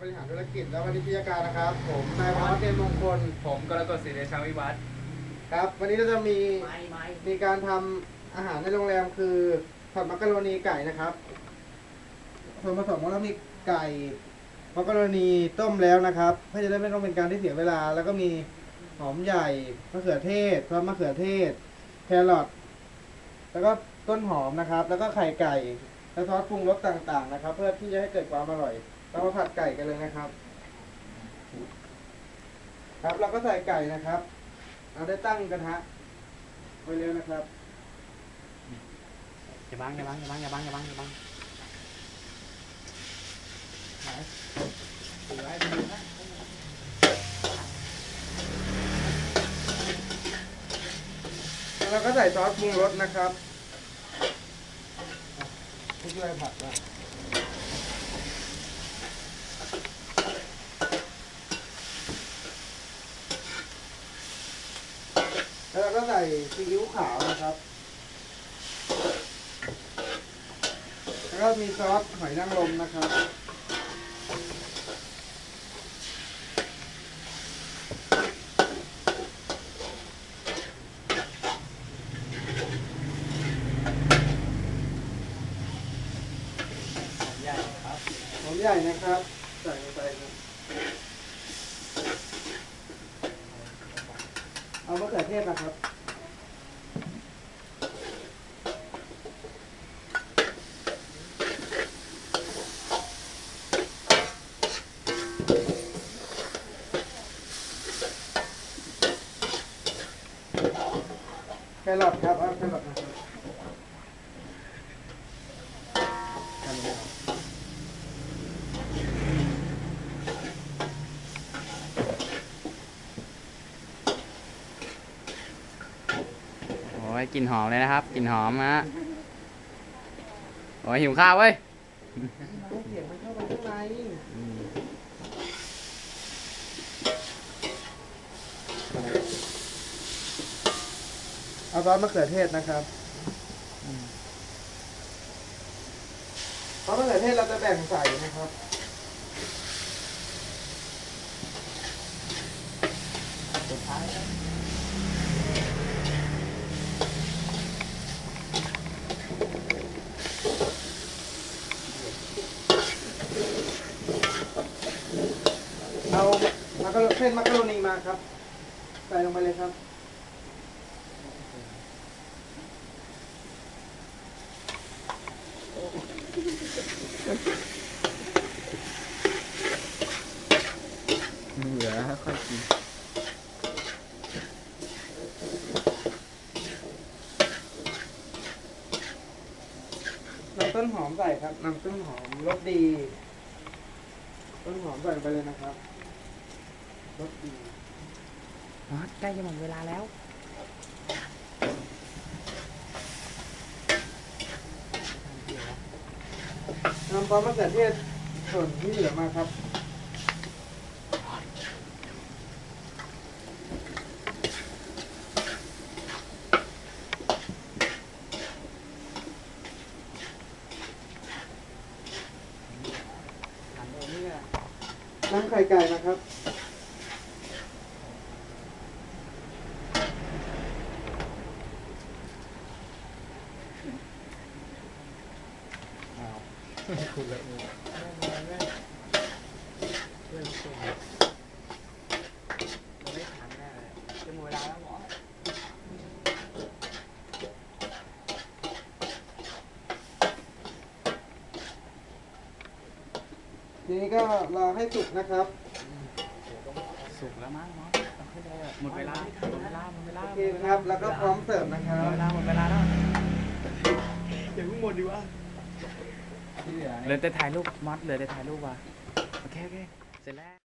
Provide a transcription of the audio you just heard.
บริหารธุรกิจและวิทยาการนะครับ ผมนายพรเทียนมงคลผมกรกฎศรีเดชาวิวัฒน์ครับ วันนี้เราจะมีไม่ไม่มีการทำอาหารในโรงแรมคือผัดมักกะโรนีไก่นะครับส่วนผสมของเรามีไก่มักกะโรนีต้มแล้วนะครับเพื่อจะได้ไม่ต้องเป็นการที่เสียเวลา แล้วก็มีหอมใหญ่มะเขือเทศซอสมะเขือเทศ แครอทแล้วก็ต้นหอมนะครับ แล้วก็ไข่ไก่และซอสปรุงรสต่างๆนะครับ เพื่อที่จะให้เกิดความอร่อย เรามาผัดไก่กันเลยนะครับ ครับเราก็ใส่ไก่นะครับ เราได้ตั้งกระทะไว้แล้วนะครับอย่าบังอย่าบังอย่าบังอย่าบังอย่าบังอย่าบังแล้วเราก็ใส่ซอสปรุงรสนะครับทุกเลยผัดนะ แล้วเราก็ใส่ซีอิ๊วขาวนะครับ แล้วก็มีซอสหอยนางรมนะครับใหญ่ครับหอมใหญ่นะครับ ใส่ลงไปครับ เอามะเขือเทศนะครับ แครอทครับเอาแครอทนะครับแค่นี้ครับ โอ้ย กลิ่นหอมเลยนะครับกลิ่นหอมฮะโอ้ยหิวข้าวเว้ยให้เสียงมันเข้าไปข้างในเอาซอสมะเขือเทศนะครับซอสมะเขือเทศเราจะแบ่งใส่นะครับ มักกะโรเส้นมักกะโรนีมาครับ ใส่ลงไปเลยครับ เหลือค่อยกินน้ำต้นหอมใส่ครับน้ำต้นหอมรสดี ต้นหอมใส่ไปเลยนะครับ รสดีอ๋อใกล้จะหมดเวลาแล้วน้ำซอสมะเขือเทศส่วนที่เหลือมาครับน้ำไข่ไก่นะครับ ทันแน่เลยจะหมดเวลาแล้วหมอทีนี้ก็รอให้สุกนะครับ สุกแล้วมั้งเนาะเอาขึ้นเลยอะหมดเวลาหมดเวลาหมดเวลาโอเคครับ แล้วก็พร้อมเสิร์ฟนะคหรัมบดเวลาหมดเวลาแล้วเดี๋ยวเพิ่งหมดดีวะที่เหลือ เหลือแต่ถ่ายรูปมอสเหลือแต่ถ่ายรูปว่ะโอเคโอเคเสร็จแล้ว